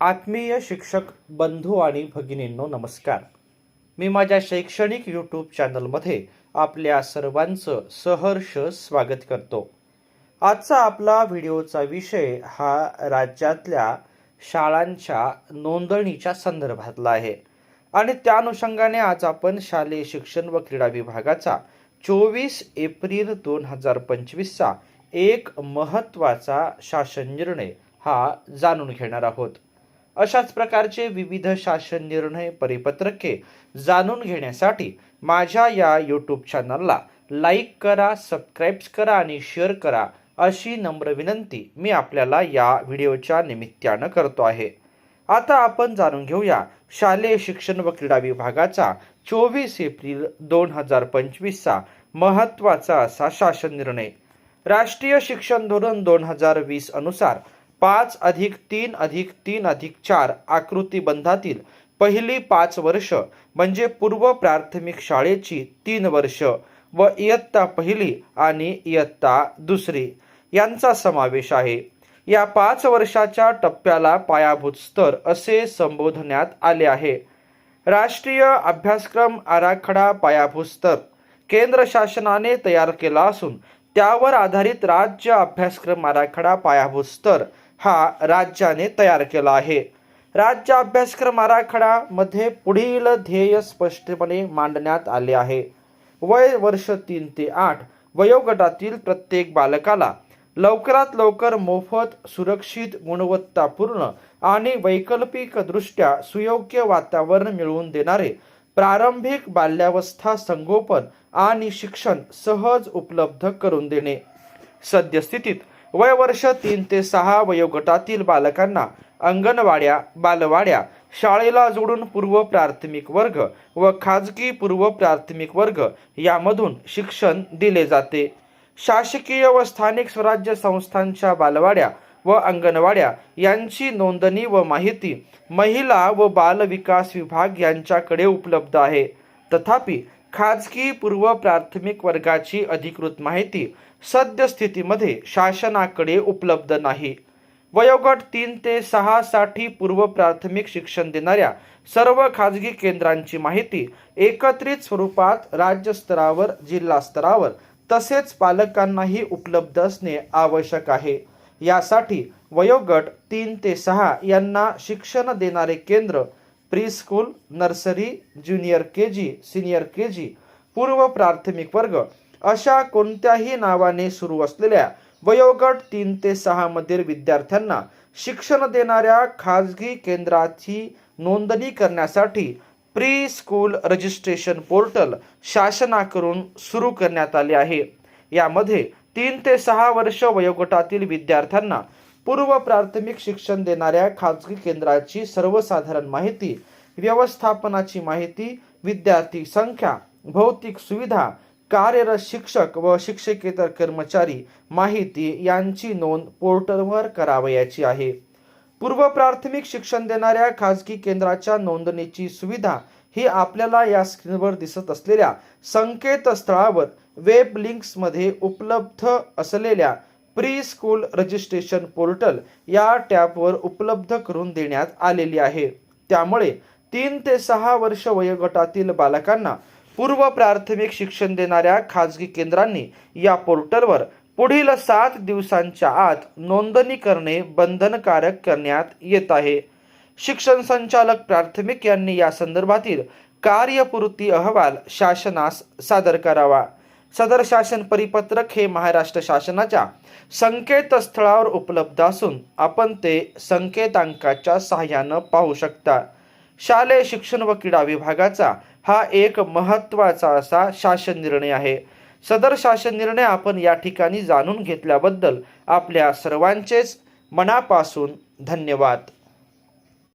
आत्मीय शिक्षक बंधू आणि भगिनींनो नमस्कार. मी माझ्या शैक्षणिक यूट्यूब चॅनलमध्ये आपल्या सर्वांचं सहर्ष स्वागत करतो. आजचा आपला व्हिडिओचा विषय हा राज्यातल्या शाळांच्या नोंदणीच्या संदर्भातला आहे. आणि त्या अनुषंगाने आज आपण शालेय शिक्षण व क्रीडा विभागाचा चोवीस एप्रिल दोन हजार पंचवीसचा एक महत्त्वाचा शासन निर्णय हा जाणून घेणार आहोत. अशाच प्रकारचे विविध शासन निर्णय परिपत्रके जाणून घेण्यासाठी माझ्या या यूट्यूब चॅनलला लाईक करा सबस्क्राईब करा आणि शेअर करा अशी नम्र विनंती मी आपल्याला या व्हिडिओच्या निमित्तानं करतो आहे. आता आपण जाणून घेऊया शालेय शिक्षण व क्रीडा विभागाचा चोवीस एप्रिल दोन हजार पंचवीसचा महत्त्वाचा असा शासन निर्णय. राष्ट्रीय शिक्षण धोरण दोन हजार वीस अनुसार पाच अधिक तीन अधिक तीन अधिक चार आकृतीबंधातील पहिली पाच वर्ष म्हणजे पूर्व प्राथमिक शाळेची तीन वर्ष व इयत्ता पहिली आणि इयत्ता दुसरी यांचा समावेश आहे. या पाच वर्षाच्या टप्प्याला पायाभूत स्तर असे संबोधण्यात आले आहे. राष्ट्रीय अभ्यासक्रम आराखडा पायाभूत स्तर केंद्र शासनाने तयार केला असून त्यावर आधारित राज्य अभ्यासक्रम आराखडा पायाभूत स्तर हा राज्याने तयार केला आहे. राज्य अभ्यासक्रम आराखडामध्ये पुढील ध्येय स्पष्टपणे मांडण्यात आले आहे. वय वर्ष तीन ते आठ वयोगटातील प्रत्येक बालकाला लवकरात लवकर मोफत सुरक्षित गुणवत्तापूर्ण आणि वैकल्पिकदृष्ट्या सुयोग्य वातावरण मिळवून देणारे प्रारंभिक बाल्यावस्था संगोपन आणि शिक्षण सहज उपलब्ध करून देणे. सद्यस्थितीत वय वर्ष तीन ते सहा वयोगटातील बालकांना अंगणवाड्या बालवाड्या शाळेला जोडून पूर्व प्राथमिक वर्ग व खाजगी पूर्व प्राथमिक वर्ग यामधून शिक्षण दिले जाते. शासकीय व स्थानिक स्वराज्य संस्थांच्या बालवाड्या व अंगणवाड्या यांची नोंदणी व माहिती महिला व बाल विकास विभाग यांच्याकडे उपलब्ध आहे. तथापि खाजगी पूर्व प्राथमिक वर्गाची अधिकृत माहिती सद्यस्थितीमध्ये शासनाकडे उपलब्ध नाही. वयोगट तीन ते सहा साठी पूर्व प्राथमिक शिक्षण देणाऱ्या सर्व खाजगी केंद्रांची माहिती एकत्रित स्वरूपात राज्यस्तरावर जिल्हा स्तरावर तसेच पालकांनाही उपलब्ध असणे आवश्यक आहे. यासाठी वयोगट तीन ते सहा यांना शिक्षण देणारे केंद्र pre school nursery junior K G senior K G पूर्व प्राथमिक वर्ग अशा कोणत्याही नावाने सुरू असलेल्या वयोगट तीन ते सहा मधील विद्यार्थ्यांना शिक्षण देणाऱ्या खाजगी केंद्राची नोंदणी करण्यासाठी प्री स्कूल रजिस्ट्रेशन पोर्टल शासनाकडून सुरू करण्यात आले आहे. यामध्ये तीन ते सहा वर्ष वयोगटातील विद्यार्थ्यांना पूर्व प्राथमिक शिक्षण देणाऱ्या खाजगी केंद्राची सर्वसाधारण माहिती व्यवस्थापनाची माहिती विद्यार्थी संख्या भौतिक सुविधा कार्यरत शिक्षक व शिक्षकेतर कर्मचारी माहिती यांची नोंद पोर्टलवर करावयाची आहे. पूर्व प्राथमिक शिक्षण देणाऱ्या खाजगी केंद्राच्या नोंदणीची सुविधा ही आपल्याला या स्क्रीनवर दिसत असलेल्या संकेतस्थळावर वेब लिंक्समध्ये उपलब्ध असलेल्या प्री स्कूल रजिस्ट्रेशन पोर्टल या टॅबवर उपलब्ध करून देण्यात आलेली आहे. त्यामुळे तीन ते सहा वर्ष वयोगटातील बालकांना पूर्व प्राथमिक शिक्षण देणाऱ्या खाजगी केंद्रांनी या पोर्टलवर पुढील सात दिवसांच्या आत नोंदणी करणे बंधनकारक करण्यात येत आहे. शिक्षण संचालक प्राथमिक यांनी या संदर्भातील कार्यपूर्ती अहवाल शासनास सादर करावा. सदर शासन परिपत्रक हे महाराष्ट्र शासनाच्या संकेतस्थळावर उपलब्ध असून आपण ते संकेतांकाच्या सहाय्यानं पाहू शकता. शालेय शिक्षण व क्रीडा विभागाचा हा एक महत्त्वाचा असा शासन निर्णय आहे. सदर शासन निर्णय आपण या ठिकाणी जाणून घेतल्याबद्दल आपल्या सर्वांचेच मनापासून धन्यवाद.